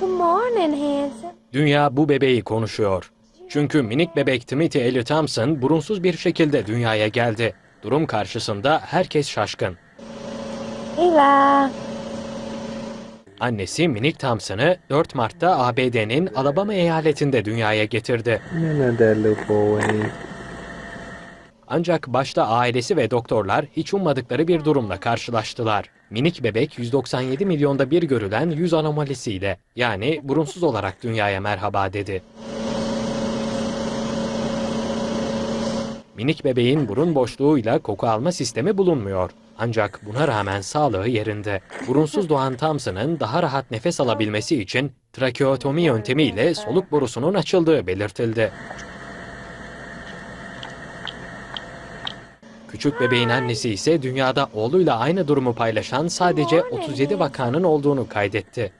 Good morning, handsome. Dünya bu bebeği konuşuyor. Çünkü minik bebek Timothy Ellie Thompson burunsuz bir şekilde dünyaya geldi. Durum karşısında herkes şaşkın. Eli. Annesi minik Thompson'ı 4 Mart'ta ABD'nin Alabama eyaletinde dünyaya getirdi. Ancak başta ailesi ve doktorlar hiç ummadıkları bir durumla karşılaştılar. Minik bebek 197 milyonda bir görülen yüz anomalisiyle yani burunsuz olarak dünyaya merhaba dedi. Minik bebeğin burun boşluğuyla koku alma sistemi bulunmuyor. Ancak buna rağmen sağlığı yerinde. Burunsuz doğan Thompson'ın daha rahat nefes alabilmesi için trakeotomi yöntemiyle soluk borusunun açıldığı belirtildi. Küçük bebeğin annesi ise dünyada oğluyla aynı durumu paylaşan sadece 37 vakanın olduğunu kaydetti.